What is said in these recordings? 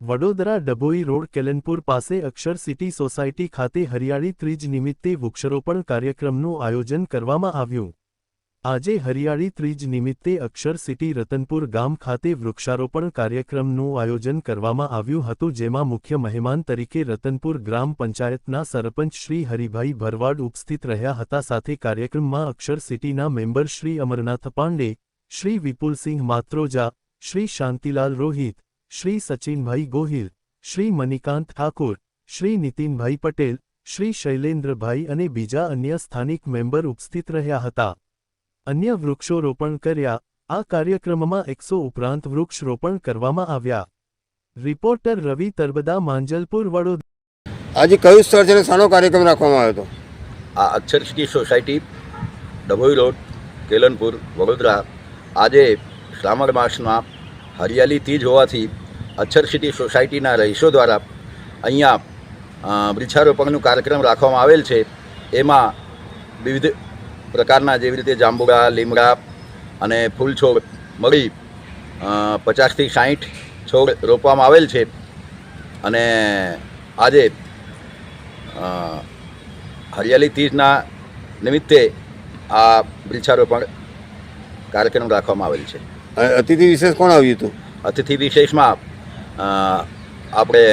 Vadodara Dabhoi road Kelanpur પાસે અક્ષર city society ખાતે હરિયાળી ત્રીજ નિમિત્તે વૃક્ષારોપણ કાર્યક્રમનું આયોજન કરવામાં આવ્યું. આજે હરિયાળી ત્રીજ નિમિત્તે અક્ષર સિટી રતનપુર ગામ ખાતે વૃક્ષારોપણ કાર્યક્રમનું આયોજન કરવામાં આવ્યું હતું, જેમાં મુખ્ય મહેમાન તરીકે રતનપુર ગ્રામ પંચાયતના સરપંચ શ્રી હરિભાઈ ભરવાડ ઉપસ્થિત રહ્યા હતા. સાથે કાર્યક્રમમાં અક્ષર સિટીના મેમ્બર શ્રી અમરનાથ પાંડે, શ્રી વિપુલસિંહ માત્રોજા, શ્રી શાંતિલાલ રોહિત શ્રી સચિનભાઈ ગોહિલ શ્રી મનિકાંત ઠાકોર શ્રી નીતિનભાઈ પટેલ શ્રી શૈલેન્દ્રભાઈ અને બીજા અન્ય સ્થાનિક મેમ્બર ઉપસ્થિત રહ્યા હતા. અન્ય વૃક્ષો રોપણ કર્યા. આ કાર્યક્રમમાં એકસો ઉપરાંત વૃક્ષરોપણ કરવામાં આવ્યા. રિપોર્ટર રવિ તરબદા માંજલપુર વડોદરા. આજે કયું સ્થળ છે શાનો કાર્યક્રમ રાખવામાં આવ્યો હતો? આ Akshar city society Dabhoi road Kelanpur Vadodara. આજે શ્રાવણ માસમાં હરિયાળી તીજ હોવાથી અક્ષર સિટી સોસાયટીના રહીશો દ્વારા અહીંયા વૃક્ષારોપણનું કાર્યક્રમ રાખવામાં આવેલ છે. એમાં વિવિધ પ્રકારના જેવી રીતે જાંબુડા લીમડા અને ફૂલ છોડ મળી પચાસથી સાહીઠ છોડ રોપવામાં આવેલ છે. અને આજે હરિયાળી તીજના નિમિત્તે આ વૃક્ષારોપણ કાર્યક્રમ રાખવામાં આવેલ છે. અતિથિ વિશેષ કોણ આવ્યું હતું? અતિથિ વિશેષમાં આપણે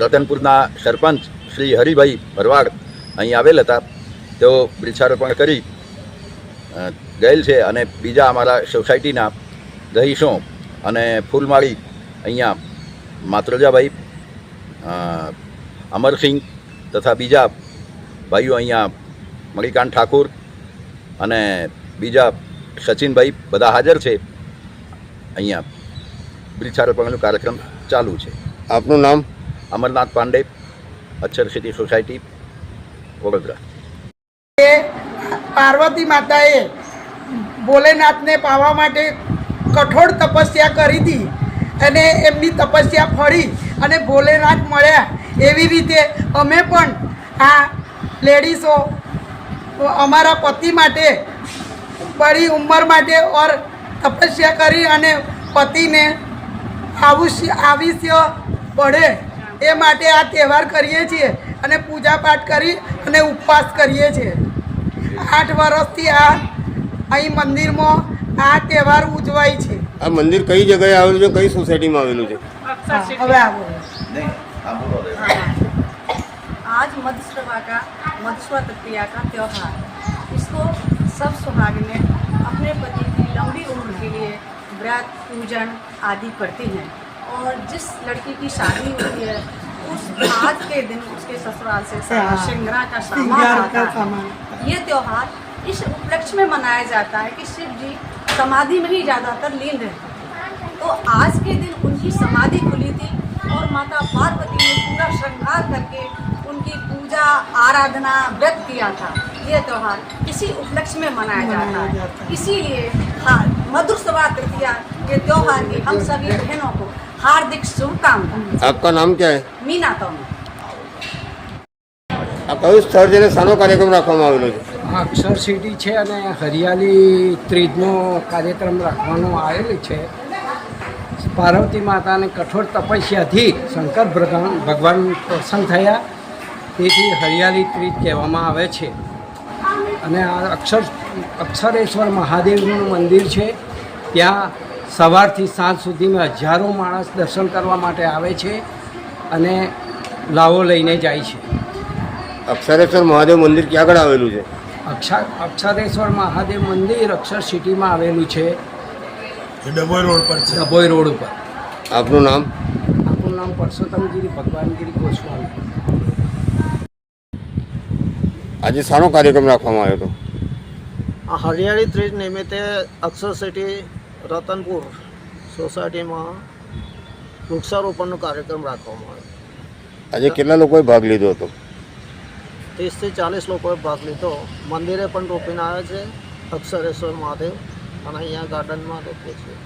રતનપુરના સરપંચ શ્રી હરિભાઈ ભરવાડ અહીં આવેલ હતા. તેઓ વૃક્ષારોપણ કરી ગયેલ છે અને બીજા અમારા સોસાયટીના રહીશો અને ફૂલમાળી અહીંયા માતૃજાભાઈ અમરસિંહ તથા બીજા ભાઈઓ અહીંયા મણિકાંત ઠાકુર અને બીજા સચિનભાઈ બધા હાજર છે. અહીંયા વૃક્ષારોપણનો કાર્યક્રમ ચાલુ છે. આપનું નામ? Amarnath Pandey Akshar city society Vadodara. Parvati માતાએ ભોલેનાથને પાવા માટે કઠોળ તપસ્યા કરી હતી અને એમની તપસ્યા ફળી અને ભોલેનાથ મળ્યા. એવી રીતે અમે પણ આ લેડીઝો અમારા પતિ માટે બડી ઉંમર માટે ઓર તપસ્યા કરી અને પતિને આવુષ્ય આવિષ્ય પડે એ માટે આ તહેવાર કરીએ છીએ અને પૂજા પાઠ કરી અને ઉપવાસ કરીએ છીએ આઠ વર્ષથી આ અહીં મંદિરમાં આ તહેવાર ઉજવાય છે આ મંદિર કઈ જગ્યાએ આવેલું છે કઈ સોસાયટીમાં આવેલું છે હવે આવો आज मधुश्रवा का मधुश्रवा तृतीया का त्यौहार इसको सब सुहागिनें अपने पति की लंबी उम्र के लिए व्रत पूजन आदि करती हैं। और जिस लड़की की शादी होती है उस आज के दिन उसके ससुराल से श्रृंगार का सामान आता है। ये त्यौहार इस उपलक्ष्य में मनाया जाता है कि शिव जी समाधि में ही ज़्यादातर लीन रहते हैं। तो आज के दिन उनकी समाधि खुली थी और माता पार्वती ने पूरा श्रृंगार करके उनकी पूजा आराधना व्रत किया था। ये त्यौहार इसी उपलक्ष्य में मनाया मनाया जाता जाता है है। इसीलिए हाँ मधुर सवा तृतीया के त्योहार की हम सभी बहनों को हार्दिक शुभकामनाएं આપકા નામ ક્યાં હે मीना तो આ કયું સ્થળ છે અને શાનો કાર્યક્રમ રાખવામાં આવેલો છે આ અક્ષર સિટી છે અને હરિયાળી ત્રીજનો કાર્યક્રમ રાખવાનો આવેલો છે પાર્વતી માતાને કઠોર તપસ્યાથી શંકર ભગવાન ભગવાન પ્રસન્ન થયા તેથી હરિયાળી ત્રીજ કહેવામાં આવે છે અને આ અક્ષર અક્ષરેશ્વર મહાદેવનું મંદિર છે. ત્યાં સવારથી સાંજ સુધીમાં હજારો માણસ દર્શન કરવા માટે આવે છે અને લાવો લઈને જાય છે. અક્ષરેશ્વર મહાદેવ મંદિર ક્યાં આગળ આવેલું છે? અક્ષર અક્ષરેશ્વર મહાદેવ મંદિર અક્ષર સિટીમાં આવેલું છે. ડભોઈ રોડ પર છે. ડભોઈ રોડ ઉપર. આપનું નામ? આપનું નામ પરસોત્તમગીરી ભગવાનગીરી ગોસ્વામી. આજે સારો કાર્યક્રમ રાખવામાં આવ્યો હતો? આ હરિયાળી ત્રીજ નિમિત્તે અક્ષર સિટી રતનપુર સોસાયટીમાં વૃક્ષારોપણનો કાર્યક્રમ રાખવામાં આવ્યો. આજે કેટલા લોકોએ ભાગ લીધો હતો? ત્રીસથી ચાલીસ લોકોએ ભાગ લીધો. મંદિરે પણ રોપીને આવ્યા છે. અક્ષરેશ્વર મહાદેવ. અને અહીંયા ગાર્ડનમાં રોપીએ છીએ.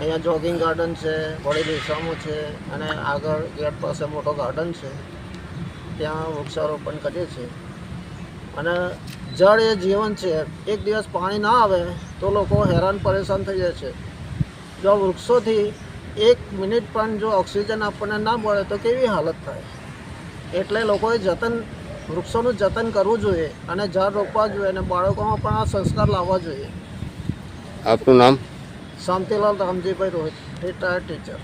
અહીંયા જોગિંગ ગાર્ડન છે વળી દિશામો છે અને આગળ ગેટ પાસે મોટો ગાર્ડન છે. ત્યાં વૃક્ષારોપણ કરીએ છીએ. અને જળ એ જીવન છે. એક દિવસ પાણી ના આવે તો લોકો હેરાન પરેશાન થઈ જાય છે. જો વૃક્ષોથી એક મિનિટ પણ જો ઓક્સિજન આપણને ના મળે તો કેવી હાલત થાય? એટલે લોકોએ જતન વૃક્ષોનું જતન કરવું જોઈએ અને ઝાડ રોપવા જોઈએ અને બાળકોમાં પણ આ સંસ્કાર લાવવા જોઈએ. આપનું નામ? Shantilal Ramjibhai Rohit retired teacher